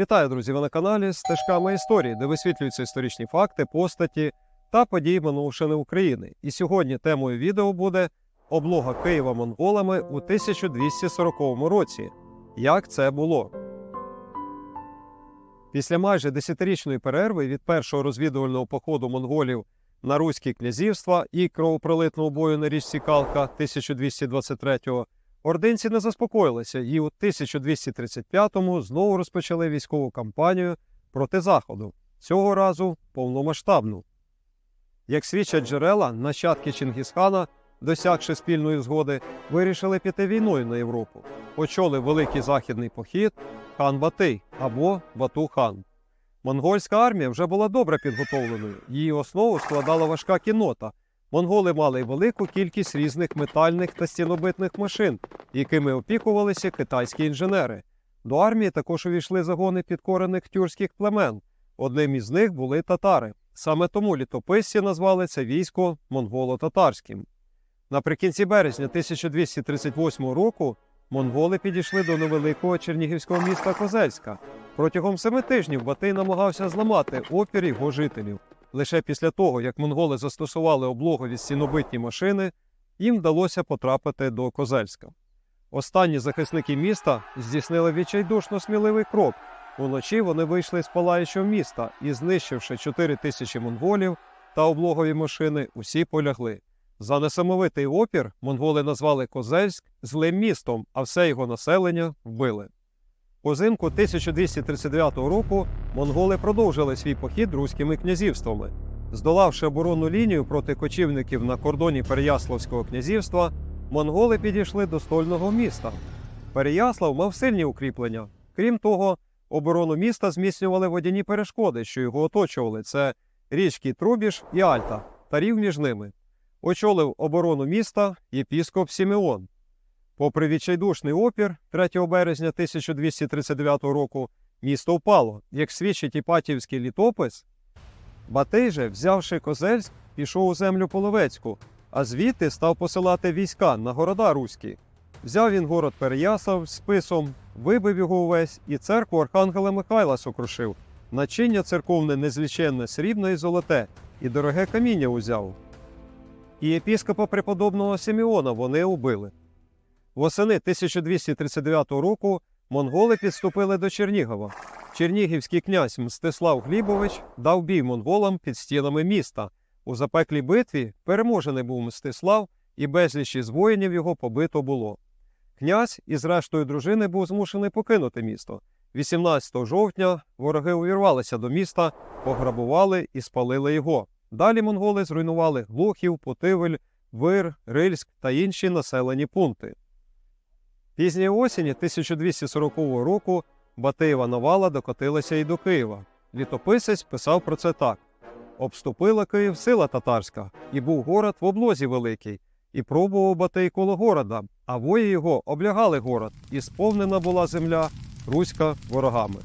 Вітаю, друзі! Ви на каналі Стежками історії, де висвітлюються історичні факти, постаті та події минувшини України. І сьогодні темою відео буде облога Києва монголами у 1240 році. Як це було? Після майже десятирічної перерви від першого розвідувального походу монголів на Руські князівства і кровопролитного бою на річці Калка 1223-го Ординці не заспокоїлися і у 1235-му знову розпочали військову кампанію проти Заходу, цього разу повномасштабну. Як свідчать джерела, нащадки Чингісхана, досягши спільної згоди, вирішили піти війною на Європу. Очолив великий західний похід хан Батий або Бату-хан. Монгольська армія вже була добре підготовленою, її основу складала важка кіннота. Монголи мали велику кількість різних метальних та стінобитних машин, якими опікувалися китайські інженери. До армії також увійшли загони підкорених тюркських племен. Одним із них були татари. Саме тому літописці назвали це військо монголо-татарським. Наприкінці березня 1238 року монголи підійшли до невеликого чернігівського міста Козельська. Протягом семи тижнів Батий намагався зламати опір його жителів. Лише після того, як монголи застосували облогові стінобитні машини, їм вдалося потрапити до Козельська. Останні захисники міста здійснили відчайдушно сміливий крок. Уночі вони вийшли з палаючого міста і, знищивши 4 тисячі монголів та облогові машини, усі полягли. За несамовитий опір монголи назвали Козельськ злим містом, а все його населення вбили. Узимку 1239 року монголи продовжили свій похід руськими князівствами. Здолавши оборонну лінію проти кочівників на кордоні Переяславського князівства, монголи підійшли до стольного міста. Переяслав мав сильні укріплення. Крім того, оборону міста зміцнювали водяні перешкоди, що його оточували. Це річки Трубіж і Альта та рів між ними. Очолив оборону міста єпіскоп Сімеон. Попри відчайдушний опір 3 березня 1239 року, місто впало, як свідчить Іпатівський літопис. Батий же, взявши Козельськ, пішов у землю Половецьку, а звідти став посилати війська на города руські. Взяв він город Переясав списом, вибив його увесь і церкву Архангела Михайла сокрушив. Начиння церковне незліченне срібне і золоте, і дороге каміння узяв. І єпіскопа преподобного Симеона вони убили. Восени 1239 року монголи підступили до Чернігова. Чернігівський князь Мстислав Глібович дав бій монголам під стінами міста. У запеклій битві переможений був Мстислав, і безліч із воїнів його побито було. Князь із рештою дружини був змушений покинути місто. 18 жовтня вороги увірвалися до міста, пограбували і спалили його. Далі монголи зруйнували Глухів, Потивель, Вир, Рильськ та інші населені пункти. Пізньої осені 1240 року Батиєва навала докотилася і до Києва. Літописець писав про це так: обступила Київ сила татарська, і був город в облозі великий, і пробував Батий коло города, а вої його облягали город, і сповнена була земля руська ворогами.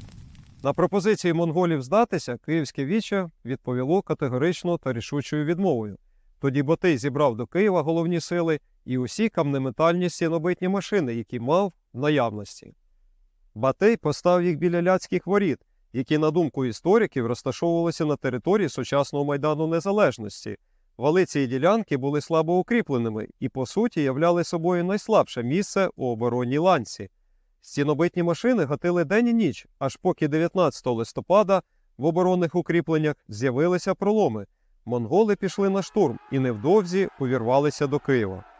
На пропозиції монголів здатися, київське віче відповіло категорично та рішучою відмовою. Тоді Батий зібрав до Києва головні сили і усі камнеметальні стінобитні машини, які мав в наявності. Батий постав їх біля ляцьких воріт, які, на думку істориків, розташовувалися на території сучасного Майдану Незалежності. Вали цієї ділянки були слабо укріпленими і, по суті, являли собою найслабше місце у оборонній ланці. Стінобитні машини гатили день і ніч, аж поки 19 листопада в оборонних укріпленнях з'явилися проломи. Монголи пішли на штурм і невдовзі увірвалися до Києва.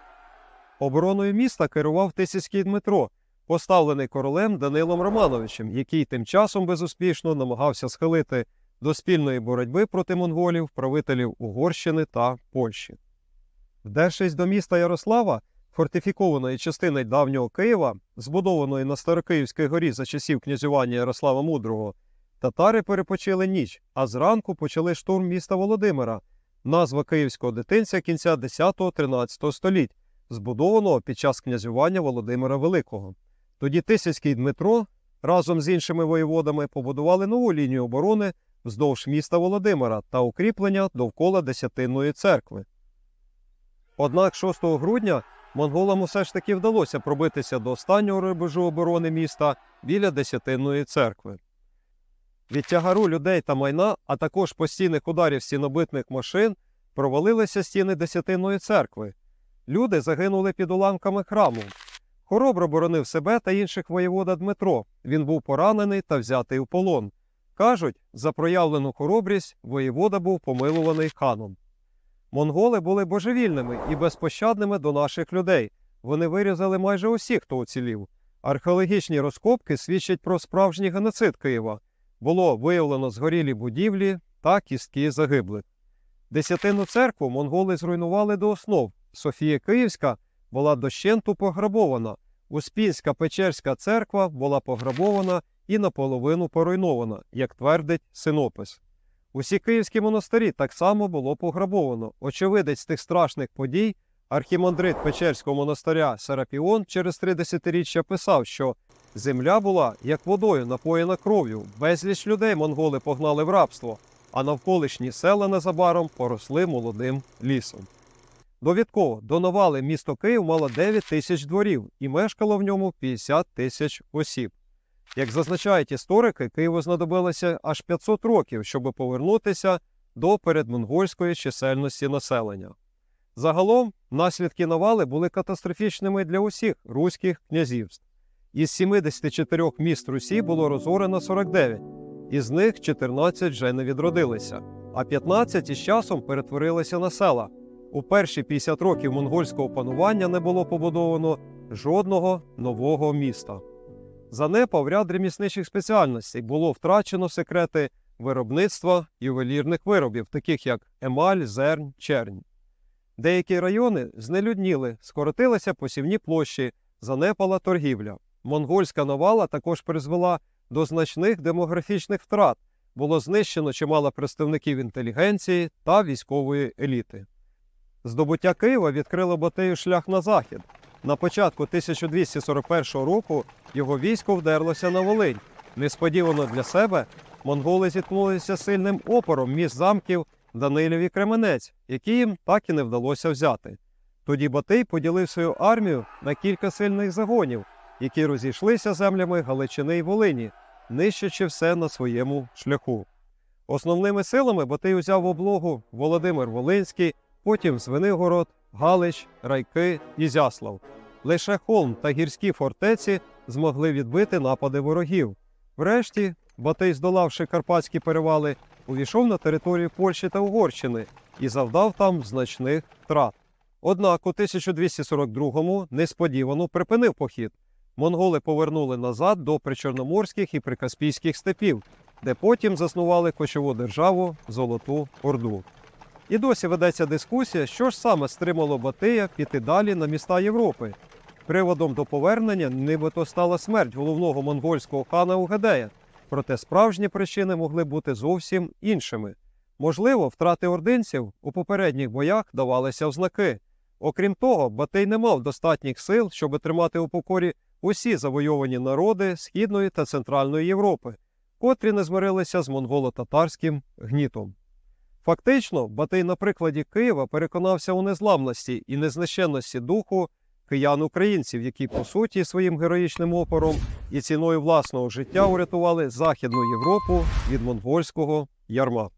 Обороною міста керував Тисяцький Дмитро, поставлений королем Данилом Романовичем, який тим часом безуспішно намагався схилити до спільної боротьби проти монголів правителів Угорщини та Польщі. Вдершись до міста Ярослава, фортифікованої частини давнього Києва, збудованої на Старокиївській горі за часів князювання Ярослава Мудрого, татари перепочили ніч, а зранку почали штурм міста Володимира, назва київського дитинця кінця 10-13 століть, збудованого під час князювання Володимира Великого. Тоді Тисяцький Дмитро разом з іншими воєводами побудували нову лінію оборони вздовж міста Володимира та укріплення довкола Десятинної церкви. Однак 6 грудня монголам усе ж таки вдалося пробитися до останнього рубежу оборони міста біля Десятинної церкви. Від тягару людей та майна, а також постійних ударів стінобитних машин, провалилися стіни Десятинної церкви. Люди загинули під уламками храму. Хоробро боронив себе та інших воєвода Дмитро. Він був поранений та взятий у полон. Кажуть, за проявлену хоробрість воєвода був помилуваний ханом. Монголи були божевільними і безпощадними до наших людей. Вони вирізали майже усіх, хто уцілів. Археологічні розкопки свідчать про справжній геноцид Києва. Було виявлено згорілі будівлі та кістки загиблих. Десятину церкву монголи зруйнували до основ. Софія Київська була дощенту пограбована. Успінська Печерська церква була пограбована і наполовину поруйнована, як твердить синопис. Усі київські монастирі так само було пограбовано. Очевидець тих страшних подій, архімандрит Печерського монастиря Серапіон через три десятиріччя писав, що земля була як водою напоєна кров'ю, безліч людей монголи погнали в рабство, а навколишні села незабаром поросли молодим лісом. Довідково до Новали місто Київ мало 9 тисяч дворів і мешкало в ньому 50 тисяч осіб. Як зазначають історики, Києву знадобилося аж 500 років, щоб повернутися до передмонгольської чисельності населення. Загалом наслідки навали були катастрофічними для усіх руських князівств. Із 74 міст Русі було розорено 49, із них 14 вже не відродилися, а 15 із часом перетворилися на села. У перші 50 років монгольського панування не було побудовано жодного нового міста. Занепав ряд ремісничих спеціальностей, було втрачено секрети виробництва ювелірних виробів, таких як емаль, зерн, чернь. Деякі райони знелюдніли, скоротилися посівні площі, занепала торгівля. Монгольська навала також призвела до значних демографічних втрат, було знищено чимало представників інтелігенції та військової еліти. Здобуття Києва відкрило Батею шлях на захід. На початку 1241 року його військо вдерлося на Волинь. Несподівано для себе монголи зіткнулися сильним опором між замків Данилів і Кременець, які їм так і не вдалося взяти. Тоді Батий поділив свою армію на кілька сильних загонів, які розійшлися землями Галичини й Волині, нищачи все на своєму шляху. Основними силами Батий узяв облогу Володимир Волинський, потім Звенигород, Галич, Райки, Ізяслав. Лише Холм та гірські фортеці змогли відбити напади ворогів. Врешті, Батий, здолавши карпатські перевали, увійшов на територію Польщі та Угорщини і завдав там значних втрат. Однак у 1242-му несподівано припинив похід. Монголи повернули назад до причорноморських і прикаспійських степів, де потім заснували кочову державу Золоту Орду. І досі ведеться дискусія, що ж саме стримало Батия піти далі на міста Європи. Приводом до повернення нібито стала смерть головного монгольського хана Угадея, проте справжні причини могли бути зовсім іншими. Можливо, втрати ординців у попередніх боях давалися в знаки. Окрім того, Батий не мав достатніх сил, щоб тримати у покорі усі завойовані народи Східної та Центральної Європи, котрі не змирилися з монголо-татарським гнітом. Фактично, Батий на прикладі Києва переконався у незламності і незнищенності духу киян-українців, які по суті своїм героїчним опором і ціною власного життя урятували Західну Європу від монгольського ярма.